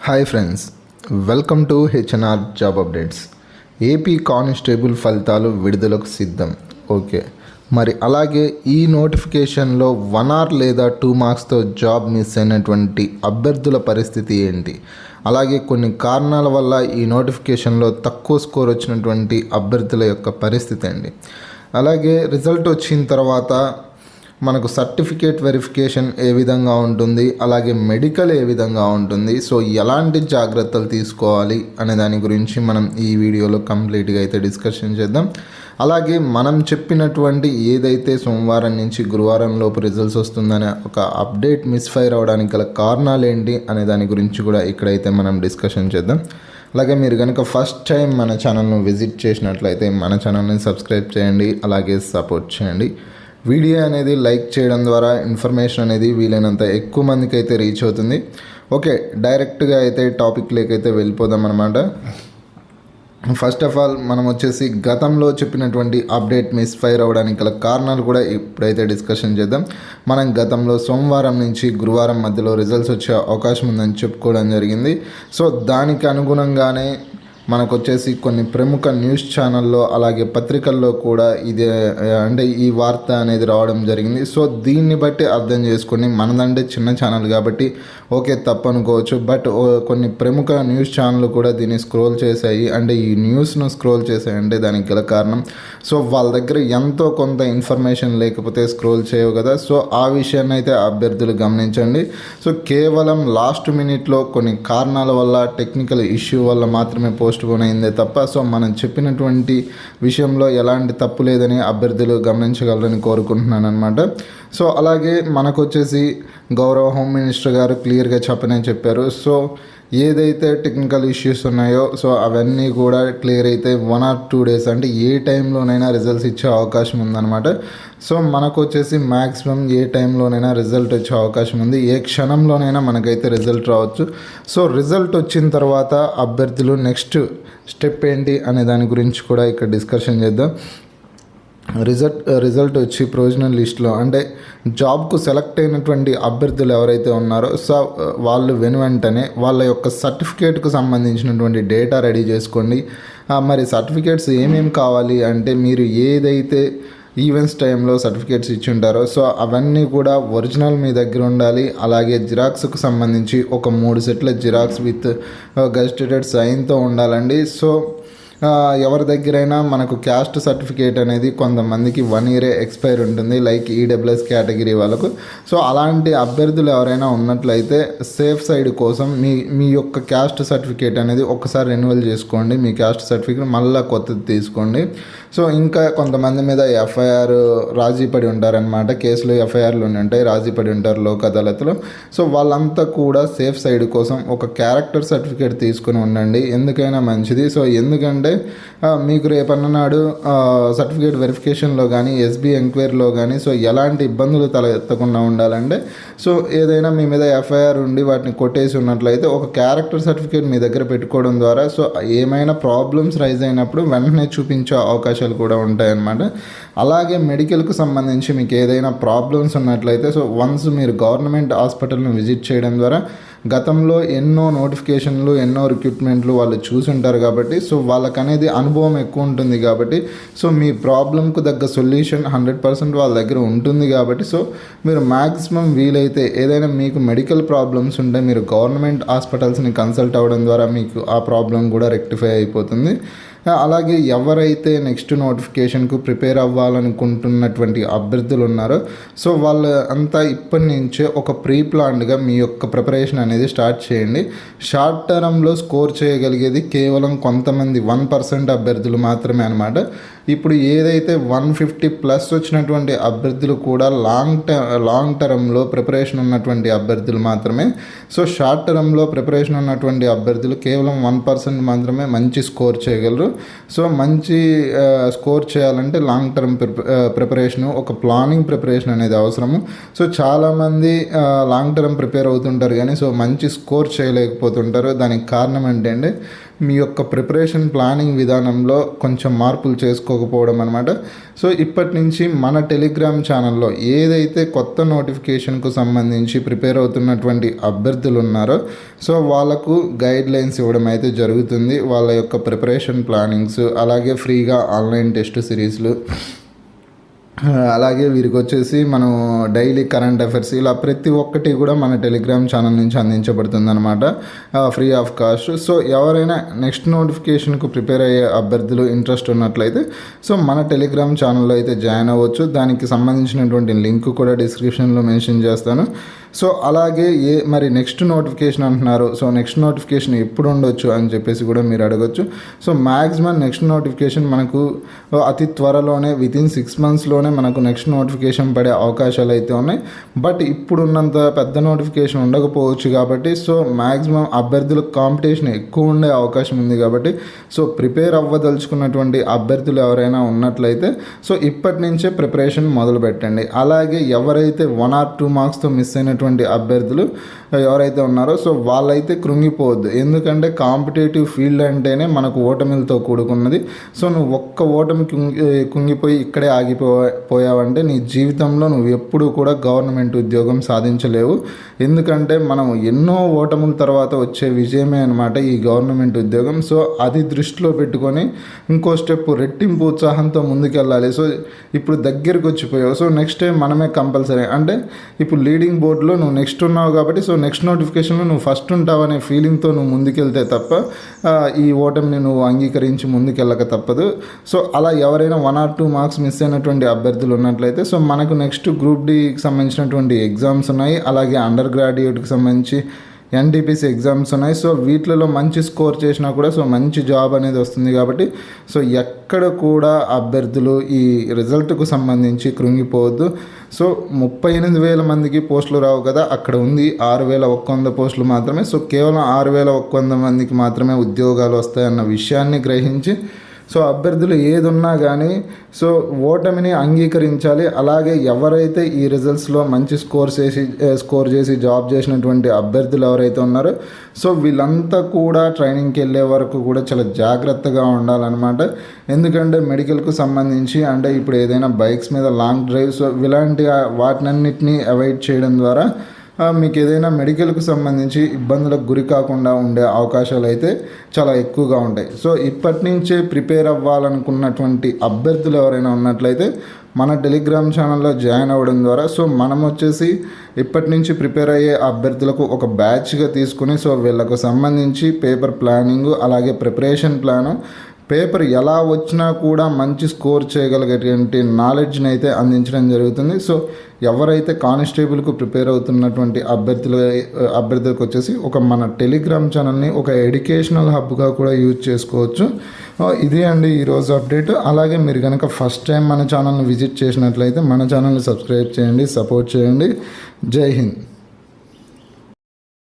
Hi friends welcome to HNR job updates AP constable ఫలితాలు విడుదలకు సిద్ధం. ఓకే మరి అలాగే ఈ నోటిఫికేషన్లో వన్ ఆర్ లేదా టూ మార్క్స్తో జాబ్ మిస్ అయినటువంటి అభ్యర్థుల పరిస్థితి ఏంటి? అలాగే కొన్ని కారణాల వల్ల ఈ నోటిఫికేషన్లో తక్కువ స్కోర్ వచ్చినటువంటి అభ్యర్థుల యొక్క పరిస్థితి అండి అలాగే రిజల్ట్ వచ్చిన తర్వాత మనకు సర్టిఫికేట్ వెరిఫికేషన్ ఏ విధంగా ఉంటుంది అలాగే మెడికల్ ఏ విధంగా ఉంటుంది సో ఎలాంటి జాగ్రత్తలు తీసుకోవాలి అనే దాని గురించి మనం ఈ వీడియోలో కంప్లీట్గా అయితే డిస్కషన్ చేద్దాం. అలాగే మనం చెప్పినటువంటి ఏదైతే సోమవారం నుంచి గురువారం లోపు రిజల్ట్స్ వస్తుందనే ఒక అప్డేట్ మిస్ఫైర్ అవడానికి గల కారణాలు ఏంటి అనే దాని గురించి కూడా ఇక్కడైతే మనం డిస్కషన్ చేద్దాం. అలాగే మీరు కనుక ఫస్ట్ టైం మన ఛానల్ను విజిట్ చేసినట్లయితే మన ఛానల్ని సబ్స్క్రైబ్ చేయండి అలాగే సపోర్ట్ చేయండి. వీడియో అనేది లైక్ చేయడం ద్వారా ఇన్ఫర్మేషన్ అనేది వీలైనంత ఎక్కువ మందికి అయితే రీచ్ అవుతుంది. ఓకే డైరెక్ట్గా అయితే టాపిక్ లేకైతే వెళ్ళిపోదాం అనమాట ఫస్ట్ ఆఫ్ ఆల్ మనం వచ్చేసి గతంలో చెప్పినటువంటి అప్డేట్ మిస్ ఫైర్ అవ్వడానికి గల కారణాలు కూడా ఇప్పుడైతే డిస్కషన్ చేద్దాం. మనం గతంలో సోమవారం నుంచి గురువారం మధ్యలో రిజల్ట్స్ వచ్చే అవకాశం ఉందని చెప్పుకోవడం జరిగింది. సో దానికి అనుగుణంగానే మనకు వచ్చేసి కొన్ని ప్రముఖ న్యూస్ ఛానల్లో అలాగే పత్రికల్లో కూడా ఇది అంటే ఈ వార్త అనేది రావడం జరిగింది. సో దీన్ని బట్టి అర్థం చేసుకొని మనదంటే చిన్న ఛానల్ కాబట్టి ఓకే తప్పనుకోవచ్చు. బట్ కొన్ని ప్రముఖ న్యూస్ ఛానల్ కూడా దీన్ని స్క్రోల్ చేశాయి. అంటే ఈ న్యూస్ను స్క్రోల్ చేశాయి అంటే దానికి గల కారణం. సో వాళ్ళ దగ్గర ఎంతో కొంత ఇన్ఫర్మేషన్ లేకపోతే స్క్రోల్ చేయవు కదా. సో ఆ విషయాన్ని అయితే అభ్యర్థులు గమనించండి. సో కేవలం లాస్ట్ మినిట్లో కొన్ని కారణాల వల్ల టెక్నికల్ ఇష్యూ వల్ల మాత్రమే పోస్ట్ పోన్ అయిందే తప్ప సో మనం చెప్పినటువంటి విషయంలో ఎలాంటి తప్పు లేదని అభ్యర్థులు గమనించగలరని కోరుకుంటున్నాను అనమాట సో అలాగే మనకు వచ్చేసి గౌరవ హోమ్ మినిస్టర్ గారు క్లియర్గా చెప్పనే చెప్పారు. సో ఏదైతే టెక్నికల్ ఇష్యూస్ ఉన్నాయో సో అవన్నీ కూడా క్లియర్ అయితే వన్ ఆర్ టూ డేస్ అంటే ఏ టైంలోనైనా రిజల్ట్స్ ఇచ్చే అవకాశం ఉందన్నమాట. సో మనకు వచ్చేసి మ్యాక్సిమం ఏ టైంలోనైనా రిజల్ట్ వచ్చే అవకాశం ఉంది. ఏ క్షణంలోనైనా మనకైతే రిజల్ట్ రావచ్చు. సో రిజల్ట్ వచ్చిన తర్వాత అభ్యర్థులు నెక్స్ట్ స్టెప్ ఏంటి అనే దాని గురించి కూడా ఇక్కడ డిస్కషన్ చేద్దాం. రిజల్ట్ రిజల్ట్ వచ్చి ప్రొవిజనల్ లిస్ట్లో అంటే జాబ్కు సెలెక్ట్ అయినటువంటి అభ్యర్థులు ఎవరైతే ఉన్నారో సో వాళ్ళు వెను వెంటనే వాళ్ళ యొక్క సర్టిఫికేట్కు సంబంధించినటువంటి డేటా రెడీ చేసుకోండి. మరి సర్టిఫికేట్స్ ఏమేమి కావాలి అంటే మీరు ఏదైతే ఈవెంట్స్ టైంలో సర్టిఫికేట్స్ ఇచ్చి ఉంటారో సో అవన్నీ కూడా ఒరిజినల్ మీ దగ్గర ఉండాలి. అలాగే జిరాక్స్కు సంబంధించి ఒక మూడు సెట్ల జిరాక్స్ విత్ గజిస్టేటెడ్ సైన్తో ఉండాలండి. సో ఎవరి దగ్గరైనా మనకు క్యాస్ట్ సర్టిఫికేట్ అనేది కొంతమందికి వన్ ఇయరే ఎక్స్పైర్ ఉంటుంది లైక్ ఈడబ్ల్యూఎస్ కేటగిరీ వాళ్ళకు. సో అలాంటి అభ్యర్థులు ఎవరైనా ఉన్నట్లయితే సేఫ్ సైడ్ కోసం మీ మీ యొక్క క్యాస్ట్ సర్టిఫికేట్ అనేది ఒకసారి రెన్యువల్ చేసుకోండి మీ క్యాస్ట్ సర్టిఫికేట్ మళ్ళీ కొత్తది తీసుకోండి. సో ఇంకా కొంతమంది మీద ఎఫ్ఐఆర్ రాజీ పడి ఉంటారనమాట కేసులు ఎఫ్ఐఆర్లు ఉంటాయి రాజీ పడి ఉంటారు లోక్ అదాలత్లో. సో వాళ్ళంతా కూడా సేఫ్ సైడ్ కోసం ఒక క్యారెక్టర్ సర్టిఫికేట్ తీసుకుని ఉండండి ఎందుకైనా మంచిది. సో ఎందుకంటే మీకు రేపన్ననాడు సర్టిఫికేట్ వెరిఫికేషన్లో కానీ ఎస్బీ ఎంక్వైరీలో కానీ సో ఎలాంటి ఇబ్బందులు తలెత్తకుండా ఉండాలంటే సో ఏదైనా మీ మీద ఎఫ్ఐఆర్ ఉండి వాటిని కొట్టేసి ఉన్నట్లయితే ఒక క్యారెక్టర్ సర్టిఫికేట్ మీ దగ్గర పెట్టుకోవడం ద్వారా సో ఏమైనా ప్రాబ్లమ్స్ రైజ్ అయినప్పుడు వెంటనే చూపించే అవకాశాలు కూడా ఉంటాయన్నమాట. అలాగే మెడికల్కు సంబంధించి మీకు ఏదైనా ప్రాబ్లమ్స్ ఉన్నట్లయితే సో వన్స్ మీరు గవర్నమెంట్ హాస్పిటల్ని విజిట్ చేయడం ద్వారా గతంలో ఎన్నో నోటిఫికేషన్లు ఎన్నో రిక్రూట్మెంట్లు వాళ్ళు చూసి ఉంటారు కాబట్టి సో వాళ్ళకి అనేది అనుభవం ఎక్కువ ఉంటుంది కాబట్టి సో మీ ప్రాబ్లంకు తగ్గ సొల్యూషన్ హండ్రెడ్ పర్సెంట్ వాళ్ళ దగ్గర ఉంటుంది కాబట్టి సో మీరు మ్యాక్సిమం వీలైతే ఏదైనా మీకు మెడికల్ ప్రాబ్లమ్స్ ఉంటే మీరు గవర్నమెంట్ హాస్పిటల్స్ని కన్సల్ట్ అవ్వడం ద్వారా మీకు ఆ ప్రాబ్లం కూడా రెక్టిఫై అయిపోతుంది. అలాగే ఎవరైతే నెక్స్ట్ నోటిఫికేషన్కు ప్రిపేర్ అవ్వాలనుకుంటున్నటువంటి అభ్యర్థులు ఉన్నారో సో వాళ్ళు అంతా ఇప్పటి నుంచే ఒక ప్రీ ప్లాన్డ్గా మీ యొక్క ప్రిపరేషన్ అనేది స్టార్ట్ చేయండి. షార్ట్ టర్మ్లో స్కోర్ చేయగలిగేది కేవలం కొంతమంది వన్ పర్సెంట్ అభ్యర్థులు మాత్రమే అనమాట ఇప్పుడు ఏదైతే వన్ ఫిఫ్టీ ప్లస్ వచ్చినటువంటి అభ్యర్థులు కూడా లాంగ్ టర్ లాంగ్ టర్మ్లో ప్రిపరేషన్ ఉన్నటువంటి అభ్యర్థులు మాత్రమే. సో షార్ట్ టర్మ్లో ప్రిపరేషన్ ఉన్నటువంటి అభ్యర్థులు కేవలం వన్ పర్సెంట్ మాత్రమే మంచి స్కోర్ చేయగలరు. సో మంచి స్కోర్ చేయాలంటే లాంగ్ టర్మ్ ప్రిపరేషన్ ఒక ప్లానింగ్ ప్రిపరేషన్ అనేది అవసరము. సో చాలామంది లాంగ్ టర్మ్ ప్రిపేర్ అవుతుంటారు కానీ సో మంచి స్కోర్ చేయలేకపోతుంటారు. దానికి కారణం ఏంటంటే మీ యొక్క ప్రిపరేషన్ ప్లానింగ్ విధానంలో కొంచెం మార్పులు చేసుకో చేసుకోకపోవడం అనమాట సో ఇప్పటి నుంచి మన టెలిగ్రామ్ ఛానల్లో ఏదైతే కొత్త నోటిఫికేషన్కు సంబంధించి ప్రిపేర్ అవుతున్నటువంటి అభ్యర్థులు ఉన్నారో సో వాళ్ళకు గైడ్ లైన్స్ ఇవ్వడం అయితే జరుగుతుంది. వాళ్ళ యొక్క ప్రిపరేషన్ ప్లానింగ్స్ అలాగే ఫ్రీగా ఆన్లైన్ టెస్ట్ సిరీస్లు అలాగే వీరికి వచ్చేసి మనం డైలీ కరెంట్ అఫైర్స్ ఇలా ప్రతి ఒక్కటి కూడా మన టెలిగ్రామ్ ఛానల్ నుంచి అందించబడుతుంది అనమాట ఫ్రీ ఆఫ్ కాస్ట్. సో ఎవరైనా నెక్స్ట్ నోటిఫికేషన్కు ప్రిపేర్ అయ్యే అభ్యర్థులు ఇంట్రెస్ట్ ఉన్నట్లయితే సో మన టెలిగ్రామ్ ఛానల్లో అయితే జాయిన్ అవ్వచ్చు. దానికి సంబంధించినటువంటి లింక్ కూడా డిస్క్రిప్షన్లో మెన్షన్ చేస్తాను. సో అలాగే ఏ మరి నెక్స్ట్ నోటిఫికేషన్ అంటున్నారు. సో నెక్స్ట్ నోటిఫికేషన్ ఎప్పుడు ఉండొచ్చు అని చెప్పేసి కూడా మీరు అడగచ్చు. సో మ్యాక్సిమం నెక్స్ట్ నోటిఫికేషన్ మనకు అతి త్వరలోనే వితిన్ సిక్స్ మంత్స్లోనే మనకు నెక్స్ట్ నోటిఫికేషన్ పడే అవకాశాలు అయితే ఉన్నాయి. బట్ ఇప్పుడున్నంత పెద్ద నోటిఫికేషన్ ఉండకపోవచ్చు కాబట్టి సో మ్యాక్సిమం అభ్యర్థులకు కాంపిటీషన్ ఎక్కువ ఉండే అవకాశం ఉంది కాబట్టి సో ప్రిపేర్ అవ్వదలుచుకున్నటువంటి అభ్యర్థులు ఎవరైనా ఉన్నట్లయితే సో ఇప్పటి నుంచే ప్రిపరేషన్ మొదలు పెట్టండి అలాగే ఎవరైతే వన్ ఆర్ టూ మార్క్స్తో మిస్ అయినటువంటి అభ్యర్థులు ఎవరైతే ఉన్నారో సో వాళ్ళైతే కృంగిపోవద్దు. ఎందుకంటే కాంపిటేటివ్ ఫీల్డ్ అంటేనే మనకు ఓటమిలతో కూడుకున్నది. సో నువ్వు ఒక్క ఓటమి కుంగి కుంగిపోయి ఇక్కడే ఆగిపో పోయావంటే నీ జీవితంలో నువ్వు ఎప్పుడూ కూడా గవర్నమెంట్ ఉద్యోగం సాధించలేవు. ఎందుకంటే మనం ఎన్నో ఓటముల తర్వాత వచ్చే విజయమే అనమాట ఈ గవర్నమెంట్ ఉద్యోగం. సో అది దృష్టిలో పెట్టుకొని ఇంకో స్టెప్ రెట్టింపు ఉత్సాహంతో ముందుకెళ్ళాలి. సో ఇప్పుడు దగ్గరికి వచ్చిపోయావు సో నెక్స్ట్ టైం మనమే కంపల్సరీ అంటే ఇప్పుడు లీడింగ్ బోర్డులో నువ్వు నెక్స్ట్ ఉన్నావు కాబట్టి సో నెక్స్ట్ నోటిఫికేషన్లో నువ్వు ఫస్ట్ ఉంటావనే ఫీలింగ్తో నువ్వు ముందుకెళ్తే తప్ప ఈ ఓటమిని నువ్వు అంగీకరించి ముందుకెళ్ళక తప్పదు. సో అలా ఎవరైనా one or two marks miss అయినటువంటి అభ్యర్థులు ఉన్నట్లయితే సో మనకు నెక్స్ట్ గ్రూప్ డికి సంబంధించినటువంటి ఎగ్జామ్స్ ఉన్నాయి. అలాగే అండర్ గ్రాడ్యుయేట్కి సంబంధించి ఎన్టీపీసీ ఎగ్జామ్స్ ఉన్నాయి. సో వీటిలో మంచి స్కోర్ చేసినా కూడా సో మంచి జాబ్ అనేది వస్తుంది కాబట్టి సో ఎక్కడ కూడా అభ్యర్థులు ఈ రిజల్ట్కు సంబంధించి కృంగిపోవద్దు. సో ముప్పై ఎనిమిది వేల మందికి పోస్టులు రావు కదా అక్కడ ఉంది ఆరు వేల ఒక్క వంద పోస్టులు మాత్రమే. సో కేవలం ఆరు వేల ఒక్క వంద మందికి మాత్రమే ఉద్యోగాలు వస్తాయన్న విషయాన్ని గ్రహించి సో అభ్యర్థులు ఏదున్నా కానీ సో ఓటమిని అంగీకరించాలి. అలాగే ఎవరైతే ఈ రిజల్ట్స్లో మంచి స్కోర్ చేసి స్కోర్ చేసి జాబ్ చేసినటువంటి అభ్యర్థులు ఎవరైతే ఉన్నారో సో వీళ్ళంతా కూడా ట్రైనింగ్కి వెళ్ళే వరకు కూడా చాలా జాగ్రత్తగా ఉండాలన్నమాట. ఎందుకంటే మెడికల్కు సంబంధించి అంటే ఇప్పుడు ఏదైనా బైక్స్ మీద లాంగ్ డ్రైవ్ సో ఇలాంటి వాటినన్నిటినీ అవాయిడ్ చేయడం ద్వారా మీకు ఏదైనా మెడికల్కు సంబంధించి ఇబ్బందులకు గురి కాకుండా ఉండే అవకాశాలు అయితే చాలా ఎక్కువగా ఉంటాయి. సో ఇప్పటి నుంచే ప్రిపేర్ అవ్వాలనుకున్నటువంటి అభ్యర్థులు ఎవరైనా ఉన్నట్లయితే మన టెలిగ్రామ్ ఛానల్లో జాయిన్ అవ్వడం ద్వారా సో మనం వచ్చేసి ఇప్పటి నుంచి ప్రిపేర్ అయ్యే అభ్యర్థులకు ఒక బ్యాచ్గా తీసుకుని సో వీళ్ళకు సంబంధించి పేపర్ ప్లానింగ్ అలాగే ప్రిపరేషన్ ప్లాను పేపర్ ఎలా వచ్చినా కూడా మంచి స్కోర్ చేయగలిగేటువంటి నాలెడ్జ్ని అయితే అందించడం జరుగుతుంది. సో ఎవరైతే కానిస్టేబుల్కు ప్రిపేర్ అవుతున్నటువంటి అభ్యర్థులు అభ్యర్థులకు వచ్చేసి ఒక మన టెలిగ్రామ్ ఛానల్ని ఒక ఎడ్యుకేషనల్ హబ్గా కూడా యూజ్ చేసుకోవచ్చు. ఇదే అండి ఈరోజు అప్డేట్ అలాగే మీరు కనుక ఫస్ట్ టైం మన ఛానల్ని విజిట్ చేసినట్లయితే మన ఛానల్ని సబ్స్క్రైబ్ చేయండి సపోర్ట్ చేయండి. జై హింద్.